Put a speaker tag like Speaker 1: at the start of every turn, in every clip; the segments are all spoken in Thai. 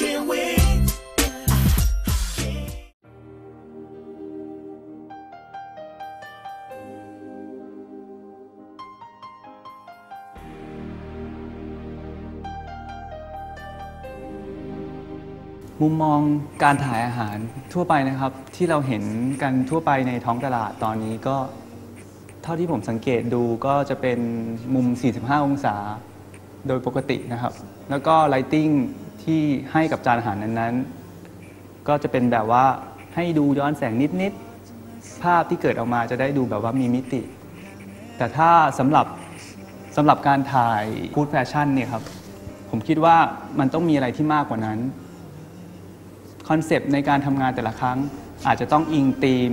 Speaker 1: can't wait. มุมมองการถ่ายอาหารทั่วไปนะครับที่เราเห็นกันทั่วไปในท้องตลาดตอนนี้ก็ เท่าที่ผมสังเกตดูก็จะเป็นมุม 45 องศาโดยปกตินะครับ แล้วก็ไลติ้ง ที่ให้กับจานอาหารนั้นๆ ก็จะเป็นแบบว่าให้ดูย้อนแสงนิดๆ ภาพที่เกิดออกมาจะได้ดูแบบว่ามีมิติ แต่ถ้าสำหรับสำหรับการถ่ายฟู้ดแฟชั่นเนี่ยครับ ผมคิดว่ามันต้องมีอะไรที่มากกว่านั้น คอนเซปต์ในการทำงานแต่ละครั้ง อาจจะต้องอิงธีม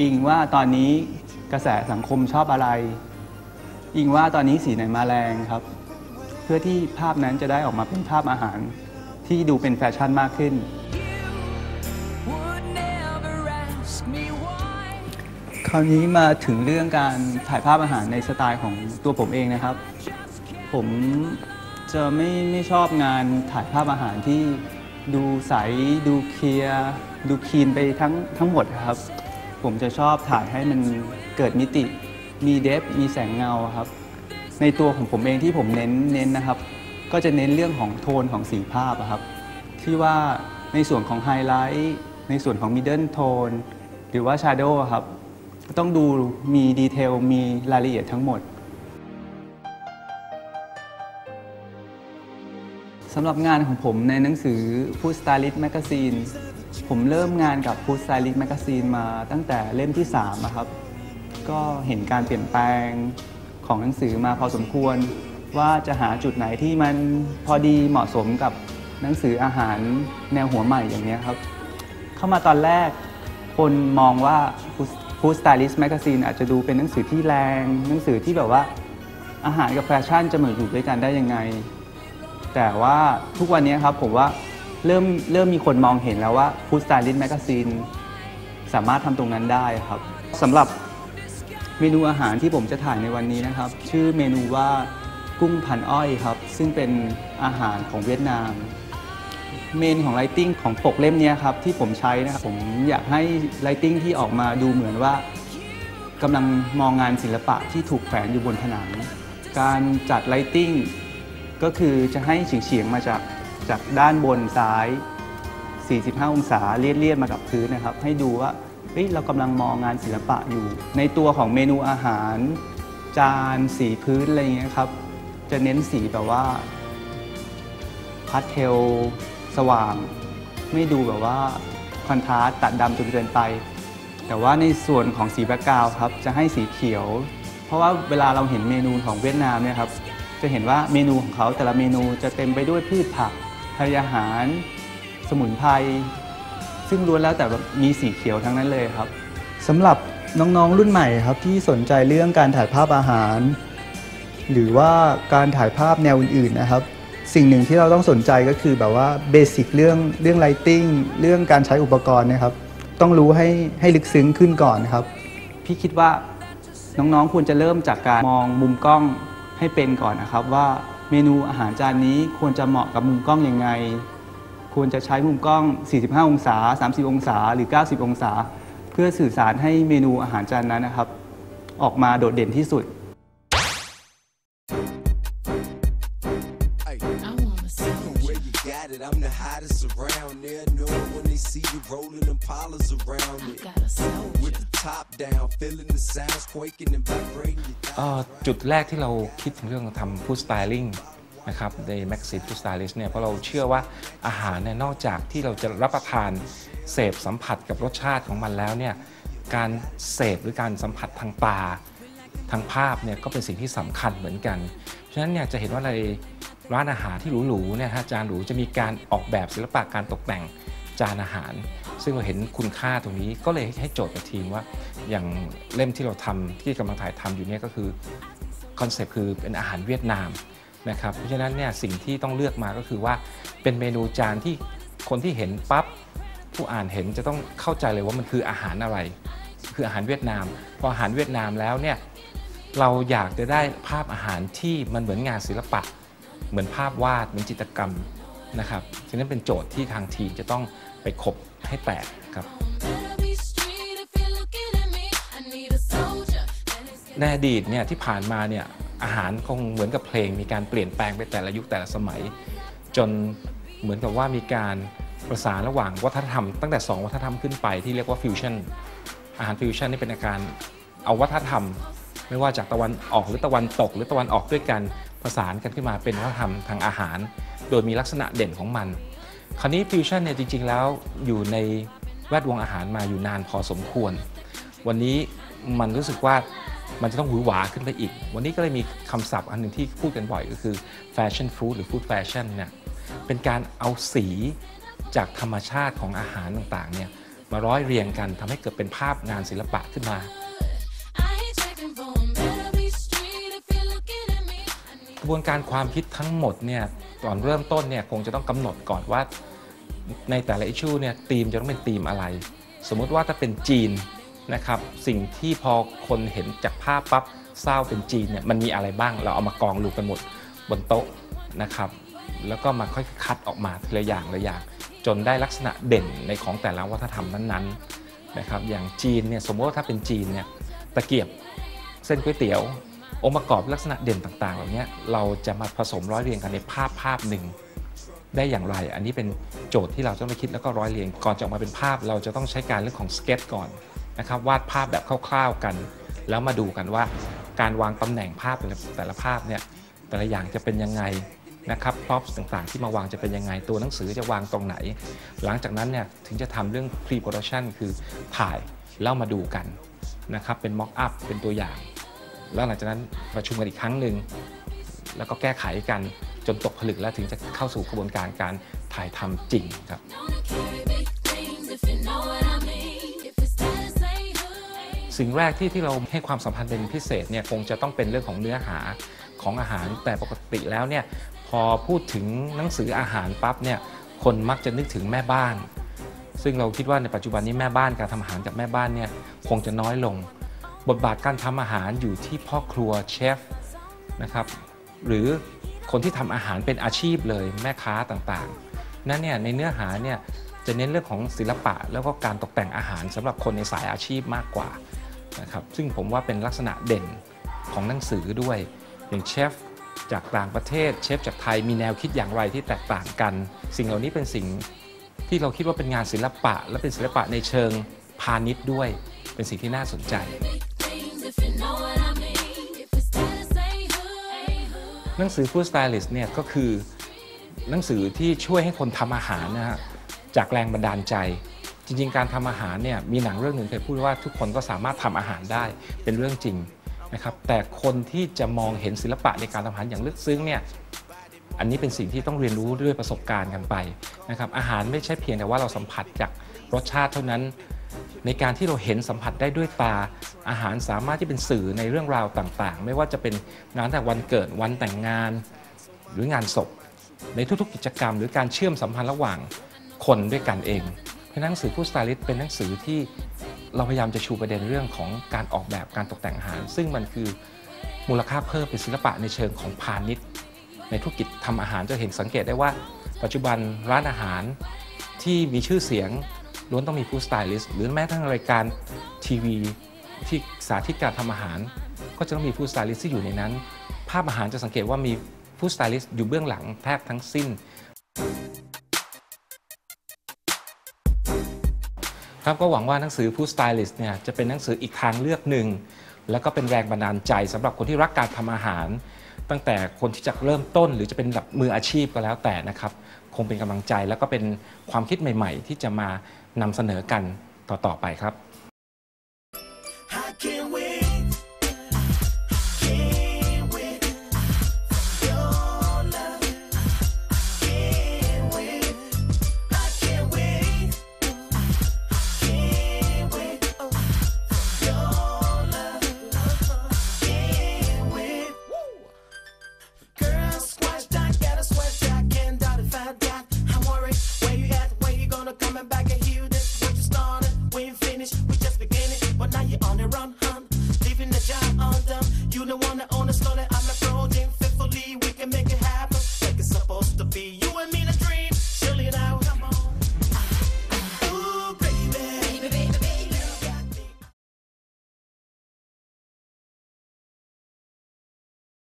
Speaker 1: อิงว่าตอนนี้กระแสสังคมชอบอะไร อิงว่าตอนนี้สีไหนมาแรงครับ พื่อที่ภาพนั้นจะได้ออกมาเป็นภาพอาหารที่ดูเป็นแฟชั่นมากขึ้น คราวนี้มาถึงเรื่องการถ่ายภาพอาหารในสไตล์ของตัวผมเองนะครับ ผมจะไม่ไม่ชอบงานถ่ายภาพอาหารที่ดูใส ดูเคลียร์ดูคีนไปทั้งทั้งหมดครับ ผมจะชอบถ่ายให้มันเกิดมิติ มีเดฟมีแสงเงาครับ ในตัวของผมเองที่ผมเน้นเน้นนะครับ ก็จะเน้นเรื่องของโทนของสีภาพอะครับที่ว่าในส่วนของไฮไลท์ในส่วนของมิดเดิลโทนหรือว่าชาร์โดครับต้องดูมีดีเทลมีรายละเอียดทั้งหมดสำหรับงานของผมในหนังสือ Food Stylist Magazine ผมเริ่มงานกับ Food Stylist Magazine มาตั้งแต่เล่มที่3อะครับ ก็เห็นการเปลี่ยนแปลง ของหนังสือมาพอสมควร ว่าจะหาจุดไหนที่มันพอดีเหมาะสมกับหนังสืออาหารแนวหัวใหม่อย่างนี้ครับ เข้ามาตอนแรกคนมองว่า Food Stylist Magazine อาจจะดูเป็นหนังสือที่แรง หนังสือที่แบบว่าอาหารกับแฟชั่นจะมาอยู่ด้วยกันได้ยังไง แต่ว่าทุกวันนี้ครับผมว่าเริ่มเริ่มมีคนมองเห็นแล้วว่า Food Stylist Magazine สามารถทำตรงนั้นได้ครับสำหรับ เมนูอาหารที่ผมจะถ่ายในวันนี้นะครับ ชื่อเมนูว่ากุ้งพันอ้อยครับ ซึ่งเป็นอาหารของเวียดนาม เมนของไลติ้งของปกเล่มนี้ครับ ที่ผมใช้นะครับผมอยากให้ไลติ้งที่ออกมาดูเหมือนว่ากำลังมองงานศิลปะที่ถูกแฝงอยู่บนผนัง การจัดไลติ้งก็คือจะให้เฉียงๆมาจากจากด้านบนซ้าย 45 องศาเลียดๆมากับพื้นนะครับ ให้ดูว่า เฮ้ยเรากำลังมองงานศิลปะอยู่ ในตัวของเมนูอาหาร จานสีพื้นอะไรอย่างเงี้ยครับ จะเน้นสีแบบว่าพาสเทลสว่าง ไม่ดูแบบว่าคอนทราสต์ตัดดำจนเกินไป แต่ว่าในส่วนของสีแบ็กกราวครับจะให้สีเขียว เพราะว่าเวลาเราเห็นเมนูของเวียดนามเนี่ยครับจะเห็นว่าเมนูของเขาแต่ละเมนูจะเต็มไปด้วยพืชผักทายอาหาร สมุนไพร ซึ่งล้วนแล้วแต่แบบมีสีเขียวทั้งนั้นเลยครับสำหรับน้องๆรุ่นใหม่ครับที่สนใจเรื่องการถ่ายภาพอาหาร หรือว่าการถ่ายภาพแนวอื่นๆนะครับ สิ่งหนึ่งที่เราต้องสนใจก็คือแบบว่าเบสิกเรื่องเรื่องไลติ้งเรื่องการใช้อุปกรณ์เนะครับ ต้องรู้ให้ให้ลึกซึ้งขึ้นก่อนครับ พี่คิดว่าน้องๆควรจะเริ่มจากการมองมุมกล้องให้เป็นก่อนนะครับ ว่าเมนูอาหารจานนี้ควรจะเหมาะกับมุมกล้องยังไง ควรจะใช้มุมกล้อง 45 องศา 30 องศา หรือ 90 องศา เพื่อสื่อสารให้เมนูอาหารจานนั้นนะครับ ออกมาโดดเด่นที่สุด
Speaker 2: I wanna see
Speaker 3: Where you got it, I'm the hottest around there. Know it when they see you rolling them polars around it.
Speaker 2: got a soldier.
Speaker 3: With the top down, feeling the sounds quaking and vibrating. Your
Speaker 4: เอ่อจุดแรกที่เราคิดถึงเรื่องทำฟู้ดสไตลิ่ง นะครับในแม็กซิฟู้ดสไตลิสเนี่ยเพราะเราเชื่อว่าอาหารเนี่ยนอกจากที่เราจะรับประทานเสพสัมผัสกับรสชาติของมันแล้วเนี่ยการเสพหรือการสัมผัสทางตาทางภาพเนี่ยก็เป็นสิ่งที่สำคัญเหมือนกันฉะนั้นเนี่ยจะเห็นว่าในร้านอาหารที่หรูๆเนี่ยฮะจานหรูจะมีการออกแบบศิลปะการตกแต่งจานอาหาร ซึ่งเราเห็นคุณค่าตรงนี้ก็เลยให้โจทย์กับทีมว่า อย่างเล่มที่เราทำที่กำลังถ่ายทำอยู่เนี่ยก็คือคอนเซปต์คือเป็นอาหารเวียดนาม นะครับเพราะฉะนั้นเนี่ยสิ่งที่ต้องเลือกมาก็คือว่าเป็นเมนูจานที่คนที่เห็นปั๊บผู้อ่านเห็นจะต้องเข้าใจเลยว่ามันคืออาหารอะไร คืออาหารเวียดนาม พออาหารเวียดนามแล้วเนี่ยเราอยากจะได้ภาพอาหารที่มันเหมือนงานศิลปะ เหมือนภาพวาดเหมือนจิตรกรรมนะครับฉะนั้นเป็นโจทย์ที่ทางทีมจะต้องไปคบให้แตกครับ
Speaker 2: Better be street if you're looking at me. I need a soldier. And it's
Speaker 4: ในอดีตเนี่ยที่ผ่านมาเนี่ย อาหารคงเหมือนกับเพลง มีการเปลี่ยนแปลงไปแต่ละยุคแต่ละสมัย จนเหมือนกับว่ามีการประสานระหว่างวัฒนธรรมตั้งแต่ 2 วัฒนธรรมขึ้นไปที่เรียกว่าฟิวชั่นอาหารฟิวชั่นนี่เป็นอาการเอาวัฒนธรรม ไม่ว่าจากตะวันออกหรือตะวันตก หรือตะวันออกด้วยกันประสานกันขึ้นมาเป็นวัฒนธรรมทางอาหาร โดยมีลักษณะเด่นของมัน คราวนี้ฟิวชั่นเนี่ยจริง ๆ แล้วอยู่ในแวดวงอาหารมาอยู่นานพอสมควร วันนี้มันรู้สึกว่า มันจะต้องหวือหวาขึ้นไปอีก วันนี้ก็เลยมีคำศัพท์อันหนึ่งที่พูดกันบ่อยก็คือแฟชั่นฟู้ดหรือฟู้ดแฟชั่นเนี่ยเป็นการเอาสีจากธรรมชาติของอาหารต่างๆเนี่ยมาร้อยเรียงกันทำให้เกิดเป็นภาพงานศิลปะขึ้นมา กระบวนการความคิดทั้งหมดเนี่ยก่อนเริ่มต้นเนี่ยคงจะต้องกำหนดก่อนว่าในแต่ละอิชูเนี่ยธีมจะต้องเป็นธีมอะไร สมมติว่าถ้าเป็นจีน นะครับสิ่งที่พอคนเห็นจากภาพปั๊บเศร้าเป็นจีนเนี่ยมันมีอะไรบ้างเราเอามากองรวมกันหมดบนโต๊ะนะครับแล้วก็มาค่อยคัดออกมาทีละอย่างละอย่างจนได้ลักษณะเด่นในของแต่ละวัฒนธรรมนั้นๆนะครับอย่างจีนเนี่ยสมมติว่าถ้าเป็นจีนเนี่ยตะเกียบเส้นก๋วยเตี๋ยว องค์ประกอบลักษณะเด่นต่างๆ เหล่านี้เราจะมาผสมร้อยเรียงกันในภาพภาพหนึ่งได้อย่างไร อันนี้เป็นโจทย์ที่เราต้องไปคิดแล้วก็ร้อยเรียงก่อนจะออกมาเป็นภาพ เราจะต้องใช้การเรื่องของสเก็ตก่อน นะครับวาดภาพแบบคร่าวๆกัน แล้วมาดูกันว่า การวางตำแหน่งภาพแต่ละภาพเนี่ยแต่ละอย่างจะเป็นยังไงนะครับ props ต่างๆ ที่มาวางจะเป็นยังไง ตัวหนังสือจะวางตรงไหน หลังจากนั้นเนี่ยถึงจะทำเรื่อง pre production คือถ่ายแล้วมาดูกันนะครับเป็น mock up เป็นตัวอย่าง แล้วหลังจากนั้นประชุมกันอีกครั้งหนึ่งแล้วก็แก้ไขกันจนตกผลึกแล้วถึงจะเข้าสู่กระบวนการการถ่ายทำจริงครับ สิ่งแรกที่ที่เราให้ความสัมพันธ์เป็นพิเศษเนี่ยคงจะต้องเป็นเรื่องของเนื้อหาของอาหาร แต่ปกติแล้วเนี่ยพอพูดถึงหนังสืออาหารปั๊บเนี่ยคนมักจะนึกถึงแม่บ้าน ซึ่งเราคิดว่าในปัจจุบันนี้แม่บ้านการทำอาหารจากแม่บ้านเนี่ยคงจะน้อยลง บทบาทการทำอาหารอยู่ที่พ่อครัวเชฟนะครับหรือคนที่ทำอาหารเป็นอาชีพเลยแม่ค้าต่างๆ นั่นเนี่ยในเนื้อหาเนี่ยจะเน้นเรื่องของศิลปะ แล้วก็การตกแต่งอาหารสำหรับคนในสายอาชีพมากกว่า นะครับซึ่งผมว่าเป็นลักษณะเด่นของหนังสือด้วย อย่างเชฟจากต่างประเทศเชฟจากไทยมีแนวคิดอย่างไรที่แตกต่างกัน สิ่งเหล่านี้เป็นสิ่งที่เราคิดว่าเป็นงานศิลปะ และเป็นศิลปะในเชิงพาณิชย์ด้วย เป็นสิ่งที่น่าสนใจ หนังสือ Food Stylist เนี่ยก็คือหนังสือที่ช่วยให้คนทำอาหารนะฮะจากแรงบันดาลใจ จริง ๆ การทำอาหารเนี่ยมีหนังเรื่องหนึ่งเคยพูดว่าทุกคนก็สามารถทำอาหารได้เป็นเรื่องจริงนะครับแต่คนที่จะมองเห็นศิลปะในการทำอาหารอย่างลึกซึ้งเนี่ยอันนี้เป็นสิ่งที่ต้องเรียนรู้ด้วยประสบการณ์กันไปนะครับอาหารไม่ใช่เพียงแต่ว่าเราสัมผัสจากรสชาติเท่านั้น ในการที่เราเห็นสัมผัสได้ด้วยตา อาหารสามารถที่เป็นสื่อในเรื่องราวต่างๆ ไม่ว่าจะเป็นงานแต่วันเกิดวันแต่งงาน หรืองานศพ ในทุกๆกิจกรรม หรือการเชื่อมสัมพันธ์ระหว่างคนด้วยกันเอง เพราะนั้นหนังสือผู้สไตลิสต์เป็นหนังสือที่เราพยายามจะชูประเด็นเรื่องของการออกแบบการตกแต่งอาหาร ซึ่งมันคือมูลค่าเพิ่มเป็นศิลปะในเชิงของพาณิชย์ ในธุรกิจทำอาหารจะเห็นสังเกตได้ว่า ปัจจุบันร้านอาหารที่มีชื่อเสียงล้วนต้องมีผู้สไตลิสต์หรือแม้ทั่งรายการทีวีที่สาธิตการทำอาหาร ก็จะต้องมีผู้สไตลิสต์ที่อยู่ในนั้น ภาพอาหารจะสังเกตว่ามีผู้สไตลิสต์อยู่เบื้องหลังแทบทั้งสิ้น ครับก็หวังว่าหนังสือผู้สไตลิสต์เนี่ยจะเป็นหนังสืออีกทางเลือกหนึ่ง แล้วก็เป็นแรงบันดาลใจสำหรับคนที่รักการทำอาหาร ตั้งแต่คนที่จะเริ่มต้นหรือจะเป็นแบบมืออาชีพก็แล้วแต่นะครับคงเป็นกำลังใจแล้วก็เป็นความคิดใหม่ ๆ ที่จะมานำเสนอกันต่อๆไปครับ
Speaker 3: money run.